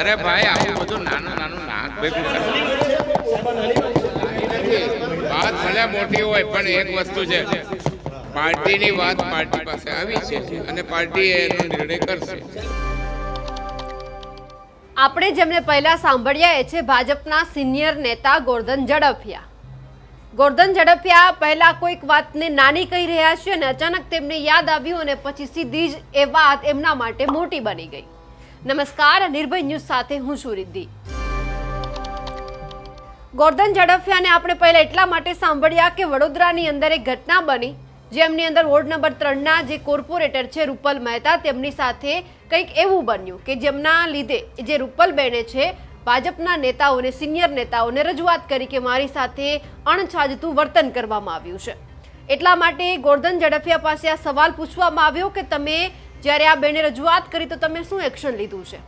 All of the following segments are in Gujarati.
અરે ભાઈ, આવું બધું નાનું નાનું નાક ભેગું વાત ભલે મોટી હોય, પણ એક વસ્તુ છે. પાર્ટીની વાત પાર્ટી પાસે આવી છે અને પાર્ટી એનો નિર્ણય કરશે. આપણે જેમને પહેલા સાંભળ્યા એ છે ભાજપના સિનિયર નેતા ગોરધન ઝડફિયા. ગોરધન ઝડફિયા પહેલા કોઈક વાતને નાની કહી રહ્યા છે અને અચાનક તેમને યાદ આવ્યું અને પછી સીધી જ એ વાત એમના માટે મોટી બની ગઈ. નમસ્કાર, નિર્ભય ન્યૂઝ સાથે હું છું રિદ્ધિ. ગોરધન ઝડફિયાને આપણે પહેલા એટલા માટે સાંભળ્યા કે વડોદરાની અંદર એક ઘટના બની જેમની અંદર વોર્ડ નંબર ત્રણના જે કોર્પોરેટર છે રૂપલ મહેતા, તેમની સાથે કંઈક એવું બન્યું કે જેમના લીધે જે રૂપલબેને છે, ભાજપના નેતાઓને, સિનિયર નેતાઓને રજૂઆત કરી કે મારી સાથે અણછાજતું વર્તન કરવામાં આવ્યું છે. એટલા માટે ગોરધન ઝડફિયા પાસે આ સવાલ પૂછવામાં આવ્યો કે તમે જ્યારે આ બેને રજૂઆત કરી તો તમે શું એક્શન લીધું છે?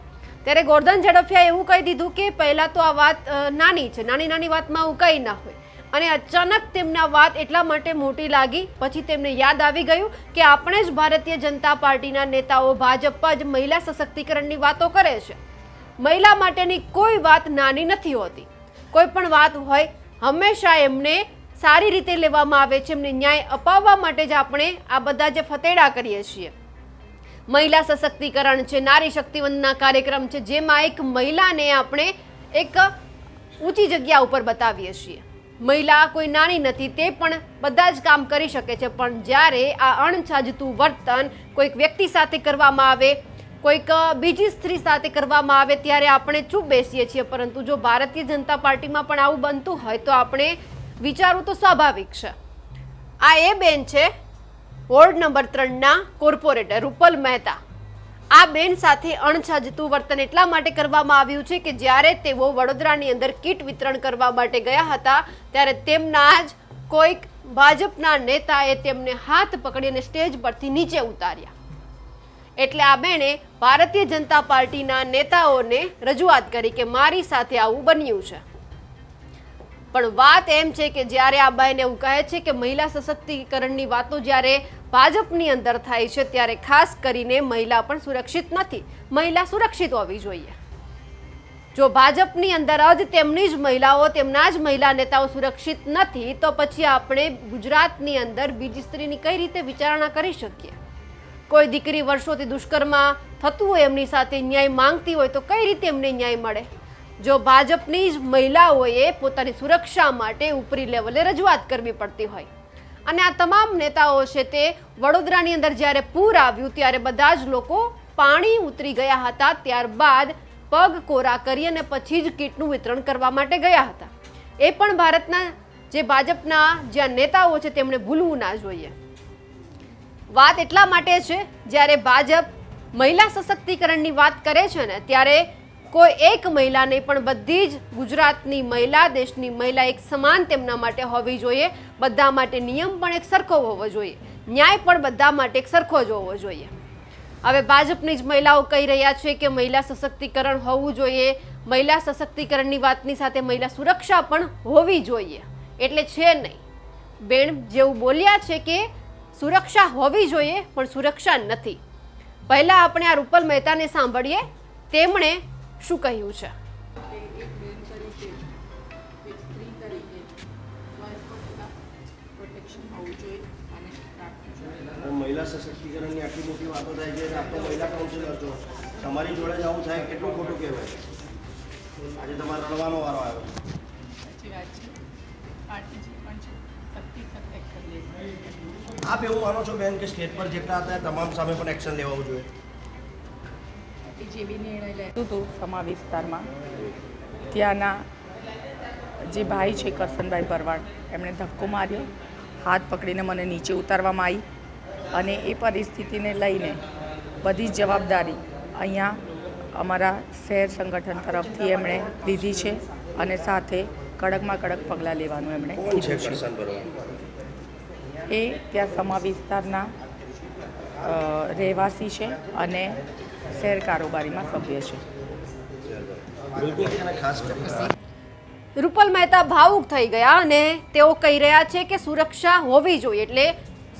ત્યારે ગોરધન ઝડફિયાએ એવું કહી દીધું કે પહેલાં તો આ વાત નાની છે, નાની નાની વાતમાં આવું કંઈ ના હોય. અને અચાનક તેમના વાત એટલા માટે મોટી લાગી, પછી તેમને યાદ આવી ગયું કે આપણે જ ભારતીય જનતા પાર્ટીના નેતાઓ ભાજપ જ મહિલા સશક્તિકરણની વાતો કરે છે. મહિલા માટેની કોઈ વાત નાની નથી હોતી. કોઈ પણ વાત હોય, હંમેશા એમને સારી રીતે લેવામાં આવે છે, એમને ન્યાય અપાવવા માટે જ આપણે આ બધા જે ફતેડા કરીએ છીએ. મહિલા સશક્તિકરણ છે, નારી શક્તિવંદના કાર્યક્રમ છે, જેમાં એક મહિલાને આપણે એક ઊંચી જગ્યા ઉપર બતાવીએ છીએ. મહિલા કોઈ નાની નથી, તે પણ બધા જ કામ કરી શકે છે, પણ જ્યારે આ અણછાજતું વર્તન કોઈક વ્યક્તિ સાથે કરવામાં આવે, કોઈક બીજી સ્ત્રી સાથે કરવામાં આવે, ત્યારે આપણે ચૂપ બેસીએ છીએ. પરંતુ જો ભારતીય જનતા પાર્ટીમાં પણ આવું બનતું હોય, તો આપણે વિચારવું તો સ્વાભાવિક છે. આ એ બેન છે વોર્ડ નંબર ત્રણના કોર્પોરેટર રૂપલ મહેતા. આ બેન સાથે અણછાજતું વર્તન એટલા માટે કરવામાં આવ્યું છે કે જ્યારે તેઓ વડોદરાની અંદર કીટ વિતરણ કરવા માટે ગયા હતા, ત્યારે તેમના જ કોઈક ભાજપના નેતાએ તેમને હાથ પકડીને સ્ટેજ પરથી નીચે ઉતાર્યા. એટલે આ બેણે ભારતીય જનતા પાર્ટીના નેતાઓને રજૂઆત કરી કે મારી સાથે આવું બન્યું છે. પણ વાત એમ છે કે જ્યારે આ બાઈને એવું કહે છે કે મહિલા સશક્તિકરણની વાતો જ્યારે ભાજપની અંદર થાય છે, ત્યારે ખાસ કરીને મહિલા પણ સુરક્ષિત નથી. મહિલા સુરક્ષિત હોવી જોઈએ. જો ભાજપની અંદર જ તેમની જ મહિલાઓ, તેમના જ મહિલા નેતાઓ સુરક્ષિત નથી, તો પછી આપણે ગુજરાતની અંદર બીજી સ્ત્રીની કઈ રીતે વિચારણા કરી શકીએ? કોઈ દીકરી વર્ષોથી દુષ્કર્મ થતું હોય, એમની સાથે ન્યાય માંગતી હોય, તો કઈ રીતે એમને ન્યાય મળે? જો ભાજપની જ મહિલાઓએ પોતાની સુરક્ષા માટે ઉપરી લેવલે રજૂઆત કરવી પડતી હોય. અને આ તમામ નેતાઓ છે તે વડોદરાની અંદર જ્યારે પૂર આવ્યું ત્યારે બધા જ લોકો પાણી ઉતરી ગયા હતા. ત્યારબાદ પગ કોરા કરી અને પછી જ કીટનું વિતરણ કરવા માટે ગયા હતા. એ પણ ભારતના જે ભાજપના જ્યાં નેતાઓ છે તેમણે ભૂલવું ના જોઈએ. વાત એટલા માટે છે, જ્યારે ભાજપ મહિલા સશક્તિકરણની વાત કરે છે ને, ત્યારે કોઈ એક મહિલા નહીં પણ બધી જ ગુજરાતની મહિલા, દેશની મહિલા એક સમાન તેમના માટે હોવી જોઈએ. બધા માટે નિયમ પણ એક સરખો હોવો જોઈએ. ન્યાય પણ બધા માટે એક સરખો જ હોવો જોઈએ. હવે ભાજપની જ મહિલાઓ કહી રહ્યા છે કે મહિલા સશક્તિકરણ હોવું જોઈએ. મહિલા સશક્તિકરણની વાતની સાથે મહિલા સુરક્ષા પણ હોવી જોઈએ. એટલે છે નહીં. બેન, જેવું બોલ્યા છે કે સુરક્ષા હોવી જોઈએ, પણ સુરક્ષા નથી. પહેલાં આપણે આ રૂપલ મહેતાને સાંભળીએ. તેમણે શું કહ્યું છે? મહિલા સશક્તિકરણની આટલી મોટી વાતો થાય છે આપણે મહિલા કાઉન્સિલર છો. તમારી જોડે જ આવું થાય કેટલું ખોટું કહેવાય? આજે તમારે રડવાનો વારો આવ્યો. સાચી વાત છે. પાર્ટી પણ છે. શક્તિ સાથે એક્શન લેવું આપ એવું માનો છો બેન કે સ્ટેટ પર જેટલા હતા તમામ સામે પણ એક્શન લેવાવું જોઈએ? જે બી નિર્ણય લેતું હતું સમા વિસ્તારમાં. ત્યાંના જે ભાઈ છે કરસનભાઈ ભરવાડ એમણે ધક્કો માર્યો હાથ પકડીને મને નીચે ઉતારવામાં આવી અને એ પરિસ્થિતિને લઈને બધી જ જવાબદારી અહીંયા અમારા શહેર સંગઠન તરફથી એમણે લીધી છે અને સાથે કડકમાં કડક પગલાં લેવાનું એમણે કીધું છે એ ત્યાં સમા વિસ્તારના રહેવાસી છે અને શહેર કારોબારીમાં સભ્ય છે. રૂપલ મહેતા ભાવુક થઈ ગયા અને તેઓ કહી રહ્યા છે કે સુરક્ષા હોવી જોઈએ એટલે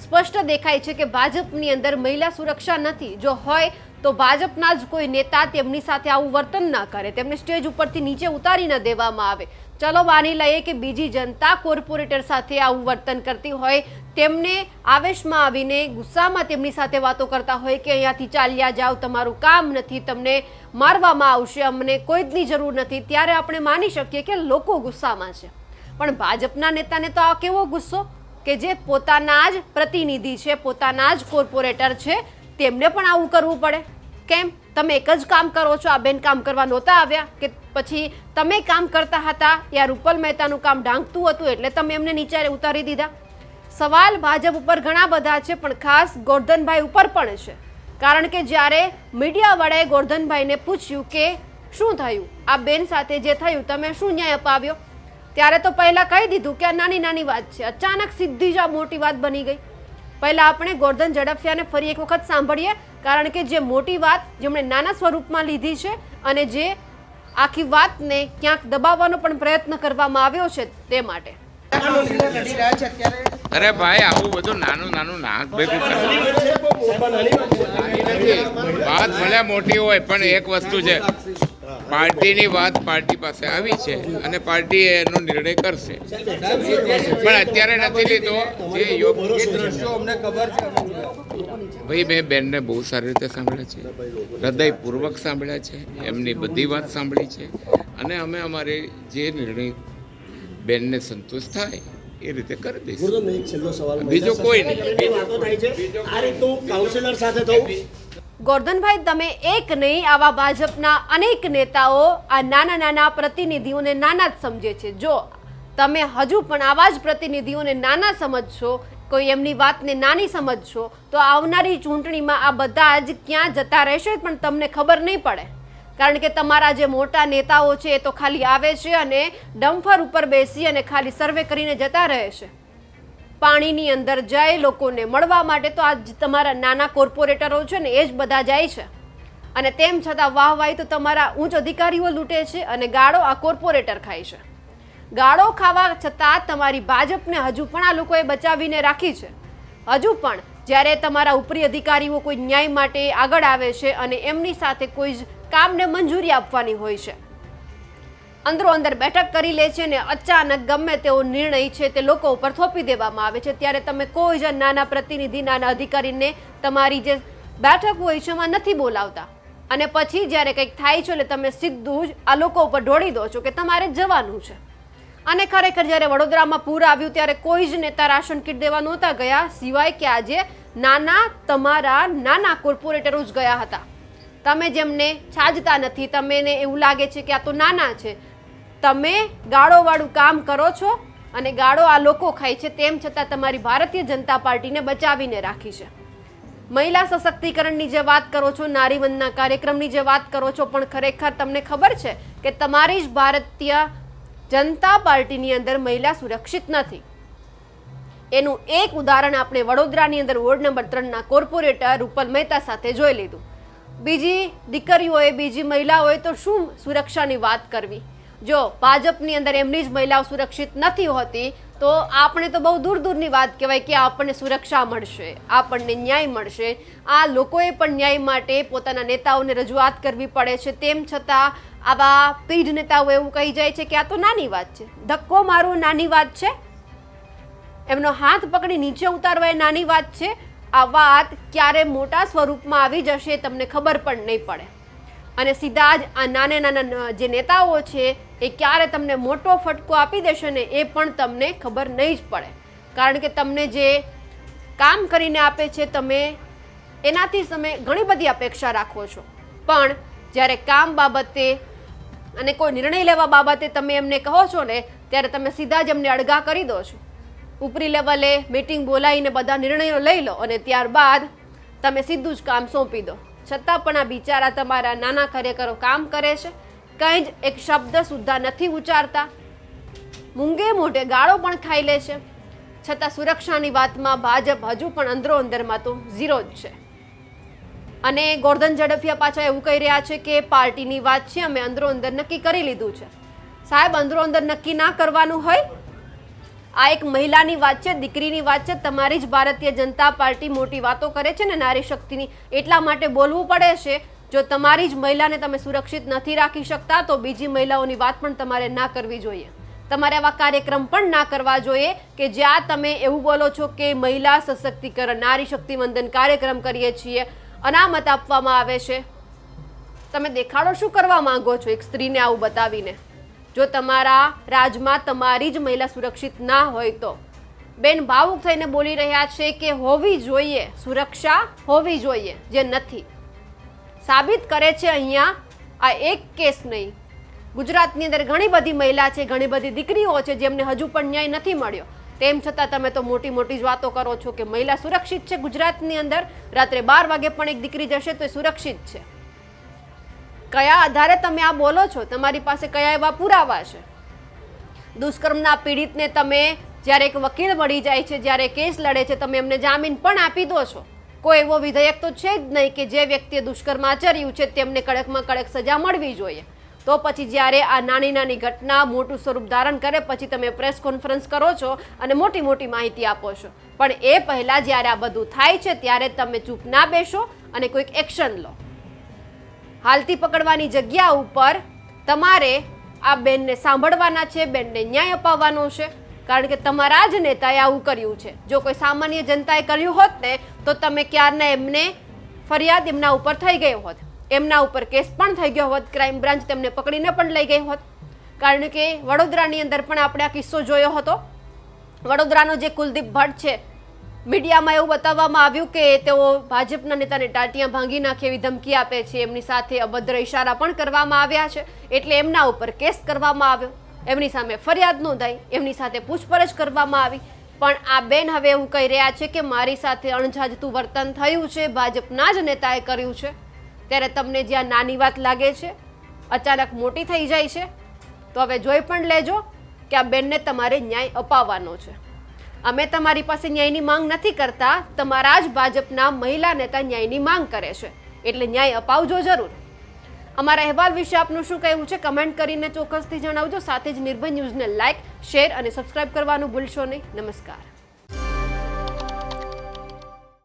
સ્પષ્ટ દેખાય છે કે ભાજપની અંદર મહિલા સુરક્ષા નથી. જો હોય તો ભાજપના જ કોઈ નેતા તેમની સાથે આવું વર્તન ન કરે, તેમને સ્ટેજ ઉપરથી નીચે ઉતારી ન દેવામાં આવે. ચલો માની લઈએ કે બીજી જનતા કોર્પોરેટર સાથે આવું વર્તન કરતી હોય, તેમને આવેશમાં આવીને ગુસ્સામાં તેમની સાથે વાતો કરતા હોય કે અહીંયાથી ચાલ્યા જાઓ, તમારું કામ નથી, તમને મારવામાં આવશે, અમને કોઈ જની જરૂર નથી, ત્યારે આપણે માની શકીએ કે લોકો ગુસ્સામાં છે. પણ ભાજપના નેતાને તો આ કેવો ગુસ્સો? કે જે પોતાના જ પ્રતિનિધિ છે, પોતાના જ કોર્પોરેટર છે, તેમને પણ આવું કરવું પડે. કેમ? તમે એક જ કામ કરો છો, આ બેન કામ કરવા નહોતા આવ્યા? કે પછી તમે કામ કરતા હતા, યા રૂપલ મહેતાનું કામ ડાંગતું હતું એટલે તમે એમને નીચે ઉતારી દીધા? સવાલ ભાજપ ઉપર ઘણા બધા છે, પણ ખાસ ગોરધનભાઈ ઉપર પણ છે. કારણ કે જ્યારે મીડિયાવાળાએ ગોરધનભાઈને પૂછ્યું કે શું થયું? આ બેન સાથે જે થયું, તમે શું ન્યાય અપાવ્યો? ત્યારે તો પહેલાં કહી દીધું કે આ નાની નાની વાત છે. અચાનક સીધી જ આ મોટી વાત બની ગઈ. પહેલાં આપણે ગોરધન ઝડફિયાને ફરી એક વખત સાંભળીએ કારણ કે જે મોટી વાત જેમણે નાના સ્વરૂપમાં લીધી છે અને જે આખી વાતને ક્યાંક દબાવવાનો પણ પ્રયત્ન કરવામાં આવ્યો છે તે માટે. અરે ભાઈ, આવું બધું નાનું નાનું નાક ભેગું વાત ભલે મોટી હોય, પણ એક વસ્તુ છે. પાર્ટીની વાત પાર્ટી પાસે આવી છે અને પાર્ટી એનો નિર્ણય કરશે. પણ અત્યારે નથી લીધો. જે યોગ્ય ભાઈ મેં બેનને બહુ સારી રીતે સાંભળ્યા છે. હૃદયપૂર્વક સાંભળ્યા છે. એમની બધી વાત સાંભળી છે. અને અમે અમારે જે નિર્ણય બેનને સંતોષ થાય એ રીતે કરી દઈશું. છેલ્લો સવાલ બીજો કોઈ નહીં. થાય છે. આ રીતનું કાઉન્સિલર સાથે થવું. ગોરધનભાઈ તમે એક નહીં આવા ભાજપના અનેક નેતાઓ આ નાના નાના પ્રતિનિધિઓને નાના જ સમજે છે. જો તમે હજુ પણ આવા જ પ્રતિનિધિઓને નાના સમજશો કોઈ એમની વાતને નાની સમજશો, તો આવનારી ચૂંટણીમાં આ બધા જ ક્યાં જતા રહેશે પણ તમને ખબર નહીં પડે. કારણ કે તમારા જે મોટા નેતાઓ છે એ તો ખાલી આવે છે અને ડમ્ફર ઉપર બેસી અને ખાલી સર્વે કરીને જતા રહે છે. પાણીની અંદર જાય લોકોને મળવા માટે તો આજ તમારા નાના કોર્પોરેટરો છે ને એ જ બધા જાય છે. અને તેમ છતાં વાહવાહી તો તમારા ઉચ્ચ અધિકારીઓ લૂંટે છે અને ગાળો આ કોર્પોરેટર ખાય છે. ગાળો ખાવા છતાં તમારી ભાજપને હજુ પણ આ લોકોએ બચાવીને રાખી છે. હજુ પણ જ્યારે તમારા ઉપરી અધિકારીઓ કોઈ ન્યાય માટે આગળ આવે છે અને એમની સાથે કોઈ જ કામને મંજૂરી આપવાની હોય છે. અંદરો અંદર બેઠક કરી લે છે ને અચાનક ગમે તેવો નિર્ણય છે તે લોકો ઉપર થોપી દેવામાં આવે છે. ત્યારે તમે કોઈ જ નાના પ્રતિનિધિ, નાના અધિકારીને તમારી જે બેઠક હોય છે એમાં નથી બોલાવતા. અને પછી જ્યારે કંઈક થાય છે એટલે તમે સીધું જ આ લોકો ઉપર ઢોળી દો છો કે તમારે જવાનું છે. અને ખરેખર જ્યારે વડોદરામાં પૂર આવ્યું ત્યારે કોઈ જ નેતા રાશન કીટ દેવા નહોતા ગયા, સિવાય કે આજે નાના તમારા નાના કોર્પોરેટરો જ ગયા હતા. તમે જેમને છાજતા નથી તમને એવું લાગે છે કે આ તો નાના છે. તમે ગાળોવાળું કામ કરો છો અને ગાળો આ લોકો ખાય છે, તેમ છતાં તમારી ભારતીય જનતા પાર્ટીને બચાવીને રાખી છે. મહિલા સશક્તિકરણની જે વાત કરો છો, નારીવંદના કાર્યક્રમની જે વાત કરો છો, પણ ખરેખર તમને ખબર છે કે તમારી જ ભારતીય જનતા પાર્ટીની અંદર મહિલા સુરક્ષિત નથી. એનું એક ઉદાહરણ આપણે વડોદરાની અંદર વોર્ડ નંબર ત્રણના કોર્પોરેટર રૂપલ મહેતા સાથે જોઈ લીધું. બીજી દીકરીઓએ, બીજી મહિલાઓએ તો શું સુરક્ષાની વાત કરવી? જો ભાજપની અંદર એમની જ મહિલાઓ સુરક્ષિત નથી હોતી, તો આપણે તો બહુ દૂર દૂરની વાત કહેવાય કે આપણને સુરક્ષા મળશે, આપણને ન્યાય મળશે. આ લોકોએ પણ ન્યાય માટે પોતાના નેતાઓને રજૂઆત કરવી પડે છે. તેમ છતાં આવા પીઢ નેતાઓ એવું કહી જાય છે કે આ તો નાની વાત છે. ધક્કો મારવો નાની વાત છે. એમનો હાથ પકડી નીચે ઉતારવા એ નાની વાત છે. આ વાત ક્યારે મોટા સ્વરૂપમાં આવી જશે તમને ખબર પણ નહીં પડે. અને સીધા જ આ નાના નાના જે નેતાઓ છે એ ક્યારે તમને મોટો ફટકો આપી દેશે ને એ પણ તમને ખબર નહીં જ પડે. કારણ કે તમને જે કામ કરીને આપે છે તમે એનાથી તમે ઘણી બધી અપેક્ષા રાખો છો. પણ જ્યારે કામ બાબતે અને કોઈ નિર્ણય લેવા બાબતે તમે એમને કહો છો ને, ત્યારે તમે સીધા જ એમને અડગા કરી દો છો. ઉપરી લેવલે મીટિંગ બોલાવીને બધા નિર્ણયો લઈ લો અને ત્યારબાદ તમે સીધું જ કામ સોંપી દો. છતાં પણ આ બિચારા તમારા નાના કાર્યકરો કામ કરે છે. કંઈ જ એક શબ્દ સુદ્ધા નથી ઉચ્ચારતા. મૂંગે મોઢે ગાળો પણ ખાઈ લે છે. છતાં સુરક્ષાની વાતમાં ભાજપ હજુ પણ અંદરો અંદરમાં તો ઝીરો જ છે. અને ગોરધન ઝડફિયા પાછા એવું કહી રહ્યા છે કે પાર્ટીની વાત છે, અમે અંદરો અંદર નક્કી કરી લીધું છે. સાહેબ, અંદરો અંદર નક્કી ના કરવાનું હોય? આ એક મહિલાની વાત છે, દીકરીની વાત છે, તમારી જ ભારતીય જનતા પાર્ટી મોટી વાતો કરે છે ને નારી શક્તિની, એટલા માટે બોલવું પડે છે. જો તમારી જ મહિલાને તમે સુરક્ષિત નથી રાખી શકતા, તો બીજી મહિલાઓની વાત પણ તમારે ના કરવી જોઈએ. તમારે આવા કાર્યક્રમ પણ ના કરવા જોઈએ કે જ્યાં તમે એવું બોલો છો કે મહિલા સશક્તિકરણ, નારી શક્તિ વંદન કાર્યક્રમ કરીએ છીએ. અનામત આપવામાં આવે છે. તમે દેખાડો શું કરવા માંગો છો એક સ્ત્રીને આવું બતાવીને? જો તમારા રાજમાં તમારી જ મહિલા સુરક્ષિત ના હોય તો? બેન ભાવુક થઈને બોલી રહ્યા છે કે હોવી જોઈએ, સુરક્ષા હોવી જોઈએ, જે નથી. સાબિત કરે છે અહીંયા આ એક કેસ નહીં. ગુજરાતની અંદર ઘણી બધી મહિલા છે, ઘણી બધી દીકરીઓ છે જેમને હજુ પણ ન્યાય નથી મળ્યો. તેમ છતાં તમે તો મોટી મોટી જ વાતો કરો છો કે મહિલા સુરક્ષિત છે ગુજરાતની અંદર. રાત્રે બાર વાગે પણ એક દીકરી જશે તો એ સુરક્ષિત છે. કયા આધારે તમે આ બોલો છો? તમારી પાસે કયા એવા પુરાવા છે? દુષ્કર્મના પીડિતને તમે જ્યારે એક વકીલ મળી જાય છે, જ્યારે કેસ લડે છે, તમે એમને જામીન પણ આપી દો છો. કોઈ એવો વિધેયક તો છે જ નહીં કે જે વ્યક્તિએ દુષ્કર્મ આચર્યું છે, તેમને કડકમાં કડક સજા મળવી જોઈએ. તો પછી જ્યારે આ નાની નાની ઘટના મોટું સ્વરૂપ ધારણ કરે, પછી તમે પ્રેસ કોન્ફરન્સ કરો છો અને મોટી મોટી માહિતી આપો છો. પણ એ પહેલાં જ્યારે આ બધું થાય છે, ત્યારે તમે ચૂપ ના બેસો અને કોઈક એક્શન લો. હાલતી પકડવાની જગ્યા ઉપર તમારે આ બેનને સાંભળવાના છે, બેનને ન્યાય અપાવવાનો છે. કારણ કે તમારા જ નેતાએ આવું કર્યું છે. જો કોઈ સામાન્ય જનતાએ કર્યું હોત ને, તો તમે ક્યારના એમને ફરિયાદ એમના ઉપર થઈ ગયો હોત. એમના ઉપર કેસ પણ થઈ ગયો હોત ક્રાઇમ બ્રાન્ચ તેમને પકડીને પણ લઈ ગઈ હોત. કારણ કે વડોદરાની અંદર પણ આપણે આ કિસ્સો જોયો હતો. વડોદરાનો જે કુલદીપ ભટ્ટ છે, મીડિયામાં એવું બતાવવામાં આવ્યું કે તેઓ ભાજપના નેતાને ટાટિયા ભાંગી નાખે એવી ધમકી આપે છે. એમની સાથે અભદ્ર ઇશારા પણ કરવામાં આવ્યા છે. એટલે એમના ઉપર કેસ કરવામાં આવ્યો. એમની સામે ફરિયાદ નોંધાઈ. એમની સાથે પૂછપરછ કરવામાં આવી. પણ આ બેન હવે એવું કહી રહ્યા છે કે મારી સાથે અણઝાજતું વર્તન થયું છે. ભાજપના જ નેતાએ કર્યું છે. ત્યારે તમને જ્યાં નાની વાત લાગે છે, અચાનક મોટી થઈ જાય છે, તો હવે જોઈ પણ લેજો કે આ બેનને તમારે ન્યાય અપાવવાનો છે. અમે તમારી પાસે ન્યાયની માંગ નથી કરતા, તમારા જ ભાજપના મહિલા નેતા ન્યાયની માંગ કરે છે, એટલે ન્યાય અપાવજો જરૂર. અમારા અહેવાલ વિશે આપનું શું કહેવું છે, કમેન્ટ કરીને ચોક્કસથી જણાવજો, સાથે જ નિર્ભય ન્યૂઝને લાઇક શેર અને સબસ્ક્રાઇબ કરવાનું ભૂલશો નહીં. નમસ્કાર.